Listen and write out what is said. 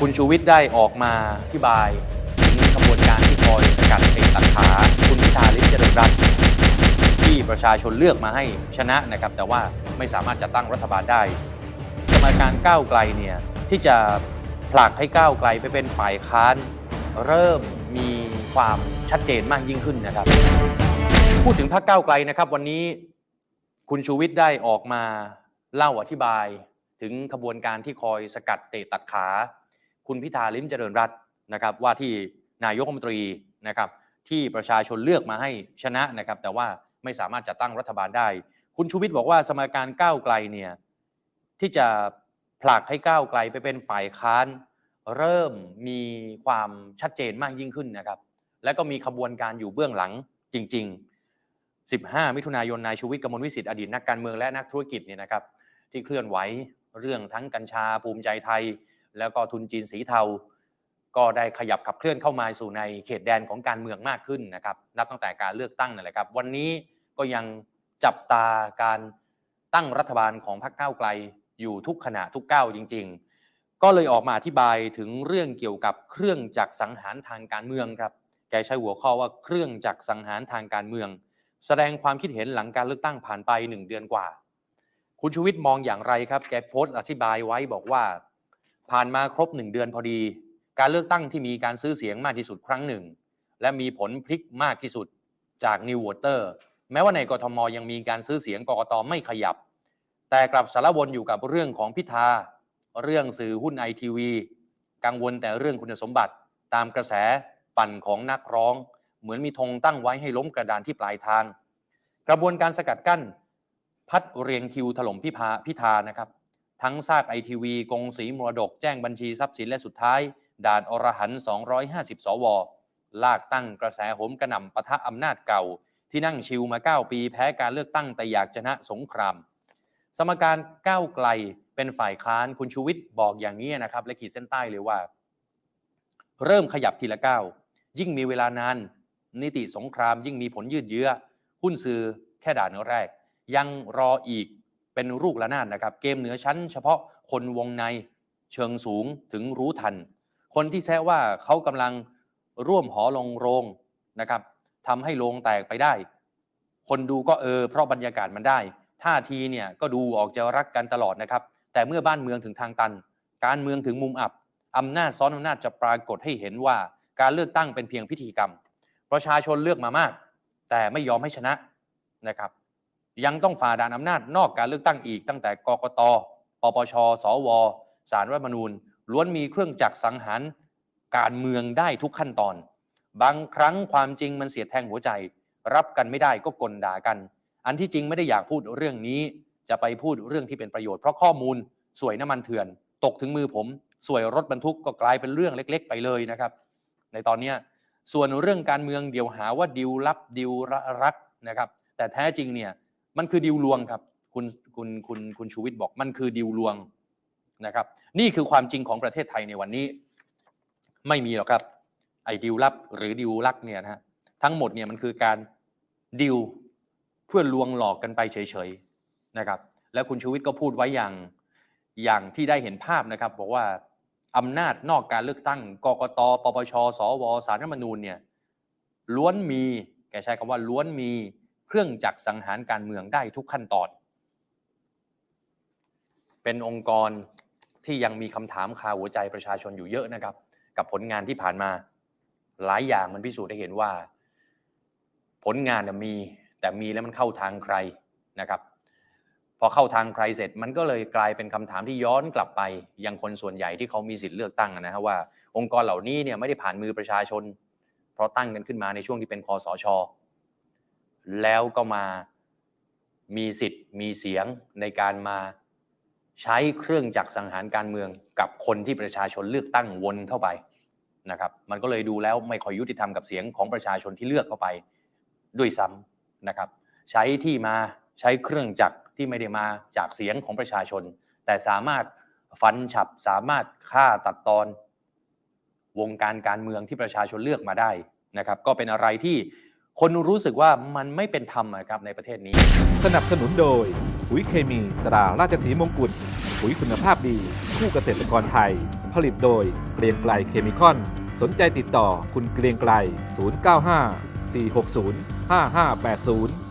คุณชูวิทย์ได้ออกมาอธิบายถึงกระบวนการที่คอยสกัดเตะตัดขาคุณพิธาลิ้มเจริญรัตน์ที่ประชาชนเลือกมาให้ชนะนะครับ แต่ว่าไม่สามารถจะตั้งรัฐบาลได้สมการก้าวไกลเนี่ยที่จะผลักให้ก้าวไกลไปเป็นฝ่ายค้าน เริ่มมีความชัดเจนมากยิ่งขึ้นนะครับ พูดถึงพรรคก้าวไกลนะครับ วันนี้คุณชูวิทย์ได้ออกมาเล่าอธิบายถึงขบวนการที่คอยสกัดเตะตัดขา คุณพิธาลิ้มเจริญรัตน์นะครับว่าที่นายกรัฐมนตรีนะครับที่ประชาชนเลือกมาให้ชนะนะครับ แต่ว่าไม่สามารถจะตั้งรัฐบาลได้ คุณชูวิทย์บอกว่าสมการก้าวไกลเนี่ยที่จะผลักให้ก้าวไกลไปเป็นฝ่ายค้าน เริ่มมีความชัดเจนมากยิ่งขึ้นนะครับ และก็มีขบวนการอยู่เบื้องหลังจริง ๆ 15 มิถุนายนนายชูวิทย์กมลวิสิทธิ์อดีตนักการเมืองและนักธุรกิจเนี่ยนะครับ ที่เคลื่อนไหวเรื่องทั้งกัญชาภูมิใจไทย แล้วก็ทุนจีนสีเทา ก็ได้ขยับขับเคลื่อนเข้ามาสู่ในเขตแดนของการเมืองมากขึ้นนะครับนับตั้งแต่การเลือกตั้งนั่นแหละครับ วันนี้ก็ยังจับตาการตั้งรัฐบาลของพรรคก้าวไกลอยู่ทุกขณะทุกก้าวจริง ๆ ก็เลยออกมาอธิบายถึงเรื่องเกี่ยวกับเครื่องจักรสังหารทางการเมืองครับแกใช้หัวข้อว่าเครื่องจักรสังหารทางการเมือง แสดงความคิดเห็นหลังการเลือกตั้งผ่านไปหนึ่งเดือนกว่า คุณชูวิทย์มองอย่างไรครับ แกโพสต์อธิบายไว้บอกว่า ผ่านมาครบหนึ่งเดือนพอดี การเลือกตั้งที่มีการซื้อเสียงมากที่สุดครั้งหนึ่ง และมีผลพลิกมากที่สุดจากนิววอเตอร์แม้ว่าในกทมยังมีการซื้อเสียงกกตไม่ขยับ แต่กลับสารวนอยู่กับเรื่องของพิธาเรื่องสื่อหุ้นไอทีวีกังวลแต่เรื่องคุณสมบัติ ตามกระแสปั่นของนักร้อง เหมือนมีธงตั้งไว้ให้ล้มกระดานที่ปลายทาง กระบวนการสกัดกั้น พัดเรียงคิวถล่มพิพาพิธานะครับ ทั้งซากไอทีวีกงสีมรดกแจ้งบัญชีทรัพย์สินและสุดท้าย ด่านอรหันต์250 สว ลากตั้งกระแสโหมกระหน่ำปะทะอำนาจเก่า ที่นั่งชิวมา 9 ปีแพ้การเลือกตั้งแต่อยากชนะสงคราม สมการก้าวไกลเป็นฝ่ายค้านคุณชูวิทย์บอกอย่างนี้นะครับ และขีดเส้นใต้เลยว่า เริ่มขยับทีละก้าวยิ่งมีเวลานาน นิติสงครามยิ่งมีผลยืดเยื้อหุ้นซื้อแค่ด่านแรก ยังรออีก เป็นลูกระนาดนะครับ เกมเหนือชั้นเฉพาะคนวงในเชิงสูงถึงรู้ทัน คนที่แซะว่าเขากำลังร่วมหอลงโรงนะครับทำให้โรงแตกไปได้ คนดูก็เออเพราะบรรยากาศมันได้ท่าทีเนี่ยก็ดูออกจะรักกันตลอดนะครับ แต่เมื่อบ้านเมืองถึงทางตัน การเมืองถึงมุมอับอำนาจซ้อนอำนาจจะปรากฏให้เห็นว่าการเลือกตั้งเป็นเพียงพิธีกรรม ประชาชนเลือกมามาก แต่ไม่ยอมให้ชนะนะครับ ยังต้องฝ่าด่านอำนาจนอกการเลือกตั้งอีกตั้งแต่กกตปปช สวสารรัฐมนูญ ล้วนมีเครื่องจักรสังหารการเมืองได้ทุกขั้นตอน บางครั้งความจริงมันเสียดแทงหัวใจ รับกันไม่ได้ก็กลด่ากัน อันที่จริงไม่ได้อยากพูดเรื่องนี้ จะไปพูดเรื่องที่เป็นประโยชน์เพราะข้อมูลสวยน้ำมันเถื่อน ตกถึงมือผม สวยรถบรรทุกก็กลายเป็นเรื่องเล็ก ๆ ไปเลยนะครับ ในตอนนี้ส่วนเรื่องการเมืองเดี๋ยวหาว่าดิวลับดิวรักนะครับ แต่แท้จริงเนี่ย มันคือดิวลวงครับ คุณคุณคุณคุณชูวิทย์บอกมันคือดิวลวงนะครับ นี่คือความจริงของประเทศไทยในวันนี้ ไม่มีหรอกครับ ไอ้ดิวลับหรือดิวรักเนี่ยนะฮะทั้งหมดเนี่ยมันคือการดิวเพื่อลวงหลอกกันไปเฉยๆนะครับ แล้วคุณชูวิทย์ก็พูดไว้อย่างอย่างที่ได้เห็นภาพนะครับ บอกว่าอำนาจนอกการเลือกตั้งกกตปปชสวสารรัฐมนูญเนี่ยล้วนมีแกใช้คำว่าล้วนมี เครื่องจักรสังหารการเมืองได้ทุกขั้นตอน เป็นองค์กรที่ยังมีคำถามคาหัวใจประชาชนอยู่เยอะนะครับ กับผลงานที่ผ่านมาหลายอย่างมันพิสูจน์ให้เห็นว่า ผลงานมีแต่มีแล้วมันเข้าทางใครนะครับ พอเข้าทางใครเสร็จมันก็เลยกลายเป็นคำถามที่ย้อนกลับไป ยังคนส่วนใหญ่ที่เขามีสิทธิ์เลือกตั้งนะฮะว่า องค์กรเหล่านี้เนี่ยไม่ได้ผ่านมือประชาชน เพราะตั้งกันขึ้นมาในช่วงที่เป็นคอสช แล้วก็มามีสิทธิ์มีเสียงในการมาใช้เครื่องจักรสังหารการเมืองกับคนที่ประชาชนเลือกตั้งวนเข้าไปนะครับ มันก็เลยดูแล้วไม่ค่อยยุติธรรมกับเสียงของประชาชนที่เลือกเข้าไปด้วยซ้ำนะครับ ใช้ที่มาใช้เครื่องจักรที่ไม่ได้มาจากเสียงของประชาชน แต่สามารถฟันฉับสามารถฆ่าตัดตอน วงการการเมืองที่ประชาชนเลือกมาได้นะครับ ก็เป็นอะไรที่ คนรู้สึกว่ามันไม่เป็นธรรมอะครับในประเทศนี้ สนับสนุนโดยปุ๋ยเคมีตราราชสีมงกุฎปุ๋ยคุณภาพดี คู่เกษตรกรไทย ผลิตโดยเกรียงไกลเคมีคอน สนใจติดต่อคุณเกรียงไกล 095 460 5580